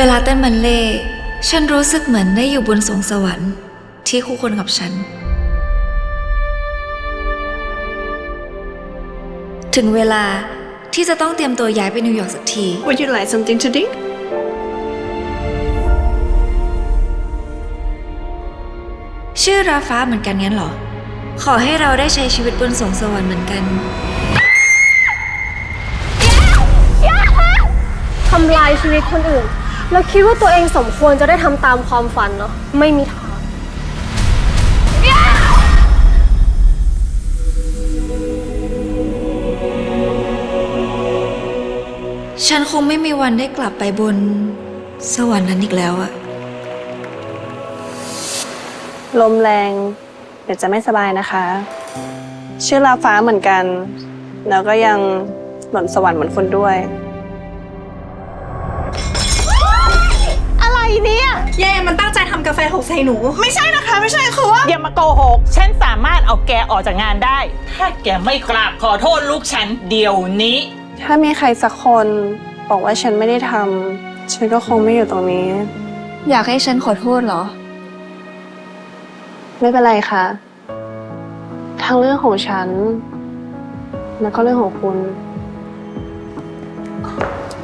เวลาเต้นบัลเล่ต์ฉันรู้สึกเหมือนได้อยู่บนสวงสวรรค์ ที่คู่ควรกับฉัน ถึงเวลาที่จะต้องเตรียมตัวย้ายไปนิวยอร์กสักที Would you like something to drink? ชื่อราฟ้าเหมือนกันงั้นเหรอ ขอให้เราได้ใช้ชีวิตบนสวงสวรรค์เหมือนกัน ทำลายชีวิตคนอื่น แล้วคิดว่าตัวเองสมควรจะได้ทำตามความฝันเนาะไม่มีทาง ฉันคงไม่มีวันได้กลับไปบน สวรรค์นั้นอีกแล้วอะลมแรง เดี๋ยวจะไม่สบายนะคะ ชื่อลาฟ้าเหมือนกัน แล้วก็ยังหล่นสวรรค์เหมือนคนด้วย กาแฟหกใส่หนู ไม่ใช่นะคะ ไม่ใช่คือว่า อย่ามาโกหก ฉันสามารถเอาแกออกจากงานได้ ถ้าแกไม่กราบขอโทษลูกฉันเดี๋ยวนี้ ถ้ามีใครสักคนบอกว่าฉันไม่ได้ทำฉันก็คงไม่อยู่ตรงนี้ อยากให้ฉันขอโทษเหรอ ไม่เป็นไรค่ะ ทั้งเรื่องของฉัน แล้วก็เรื่องของคุณ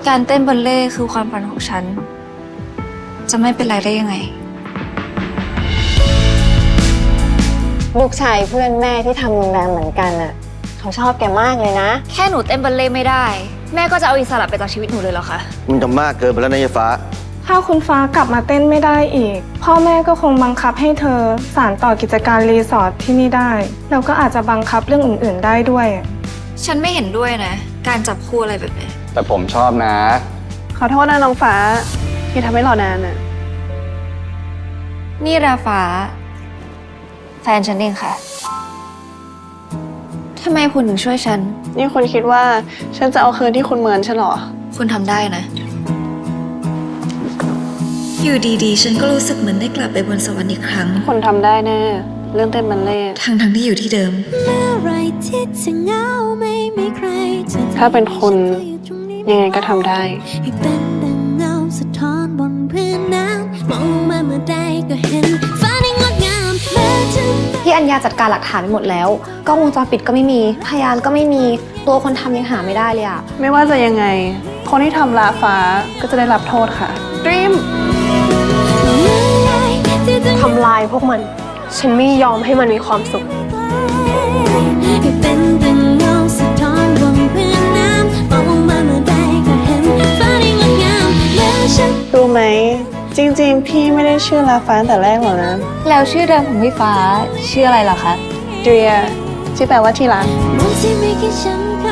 การเต้นบัลเล่ต์คือความฝันของฉัน จะไม่เป็นไรได้ยังไง ลูกชายเพื่อนแม่ที่ทำโรงแรมเหมือนกันอะเขาชอบแกมากเลยนะ แค่หนูเต้นบัลเล่ต์ไม่ได้ แม่ก็จะเอาอิสระไปจากชีวิตหนูเลยเหรอคะมันจะมากเกินไปแล้วนะยายฟ้า ถ้าคุณฟ้ากลับมาเต้นไม่ได้อีก พ่อแม่ก็คงบังคับให้เธอ สานต่อกิจการรีสอร์ทที่นี่ได้ แล้วก็อาจจะบังคับเรื่องอื่น ๆ ได้ด้วย ฉันไม่เห็นด้วยนะ การจับคู่อะไรแบบนี้ แต่ผมชอบนะ ขอโทษนะน้องฟ้าที่ทำให้รอนานน่ะนี่ราฟ้า แฟนฉันเองค่ะทำไมคุณถึงช่วยฉัน นี่คุณคิดว่าฉันจะเอาคืนที่คุณเหมือนฉันเหรอ คุณทำได้นะ อยู่ดีๆ ฉันก็รู้สึกเหมือนได้กลับไปบนสวรรค์อีกครั้ง คุณทำได้แน่ เรื่องเต้นบัลเล่ต์ทั้งทั้งๆที่อยู่ที่เดิมถ้าเป็นคุณยังไงก็ทำได้ ให้เป็นดังเงาสะท้อนบนพื้นน้ำมองมาเมื่อใดก็เห็น พี่อัญญาจัดการหลักฐานไปหมดแล้วกล้องวงจรปิดก็ไม่มี พยานก็ไม่มีตัวคนทำยังหาไม่ได้เลยอะไม่ว่าจะยังไง คนที่ทำลาฟ้าก็จะได้รับโทษค่ะ Dream ที่จะทำลายพวกมัน ฉันไม่ยอมให้มันมีความสุขให้เป็นดังเงาสะท้อนบนพื้นน้ำมองมาเมื่อใดก็เห็นฟ้าที่งดงามแม้ฉันรู้ไหม จริงๆ พี่ไม่ได้ชื่อลาฟ้าตั้งแต่แรกหรอกนะ แล้วชื่อเดิมของพี่ฟ้าชื่ออะไรล่ะคะ เดียที่แปลว่าที่รักมองที่ไม่คิดฉันข้าง